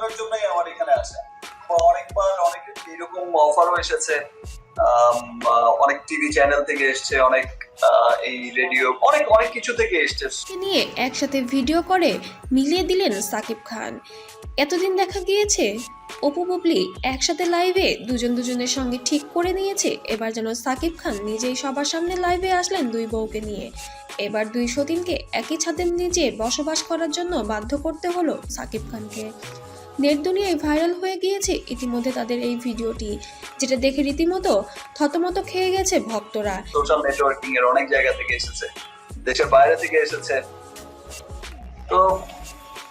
দুজনের জন্যই আমার এখানে আসা অনেকবার অনেক এরকম অফারও এসেছে। অনেক টিভি চ্যানেল থেকে এসছে, অনেক এই রেডিও, অনেক অনেক কিছু থেকে এসছে। নিয়ে একসাথে ভিডিও করে মিলিয়ে দিলেন সাকিব খান। এতদিন দেখা গিয়েছে, অপু বুবলি একসাথে লাইভে দুজন দুজনের সঙ্গে ঠিক করে নিয়েছে। এবার যেন সাকিব খান নিজেই সবার সামনে লাইভে আসলেন দুই বউকে নিয়ে। এবার দুই সতীনকে একই ছাদের নিচে বসবাস করার জন্য বাধ্য করতে হলো সাকিব খানকে। নেট দুনিয়ায় ভাইরাল হয়ে গিয়েছে, ইতিমধ্যে তাদের এই ভিডিওটি, যেটা দেখে রীতিমতো থতমত খেয়ে গেছে ভক্তরা। সোশ্যাল নেটওয়ার্কিং এর অনেক জায়গা থেকে এসেছে, দেশের বাইরে থেকে এসেছে। তো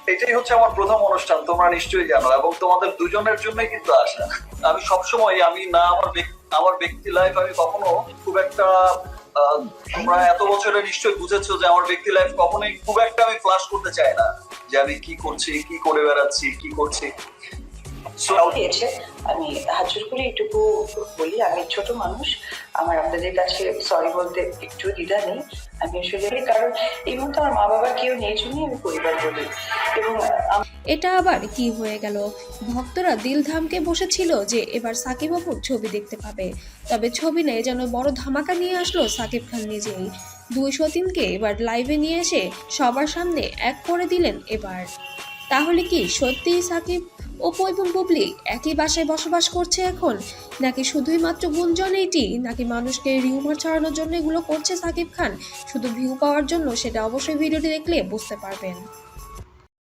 এটাই হচ্ছে আমার প্রথম অনুষ্ঠান, তোমরা নিশ্চয়ই জানো, এবং তোমাদের দুজনের জন্যই কিন্তু আসা। আমি সবসময়, আমি না আমার ব্যক- আমার ব্যক্তি লাইফ আমি কখনো খুব একটা তোমরা এত বছরে নিশ্চয়ই বুঝেছ যে আমার ব্যক্তি লাইফ কখনোই খুব একটা আমি ফ্লাশ করতে চাই না যে আমি কি করছি, কি করে বেড়াচ্ছি, কি করছি। আমি হাত জোর করে এটুকু বলি আমি ছোট মানুষ, আমার আপনাদের কাছে সরি বলতে একটু দ্বিধা নেই। আমি আসলে, কারণ এই মুহূর্তে আমার মা বাবা কেউ নেই জন্যই আমি পরিবার বলি। এবং এটা আবার কি হয়ে গেল? ভক্তরা দিল ধামকে বসেছিল যে এবার সাকিব অপুর ছবি দেখতে পাবে। তবে ছবি নেই যেন বড় ধামাকা নিয়ে আসলো সাকিব খান নিজেই। দুই সতীনকে এবার লাইভে নিয়ে এসে সবার সামনে এক করে দিলেন এবার। তাহলে কি সত্যিই সাকিব অপু এবং বুবলি একই বাসায় বসবাস করছে এখন? নাকি শুধুই মাত্র গুঞ্জন এইটি? নাকি মানুষকে রিউমার ছড়ানোর জন্য এগুলো করছে সাকিব খান? শুধু ভিউ পাওয়ার জন্য সেটা অবশ্যই ভিডিওটি দেখলে বুঝতে পারবেন।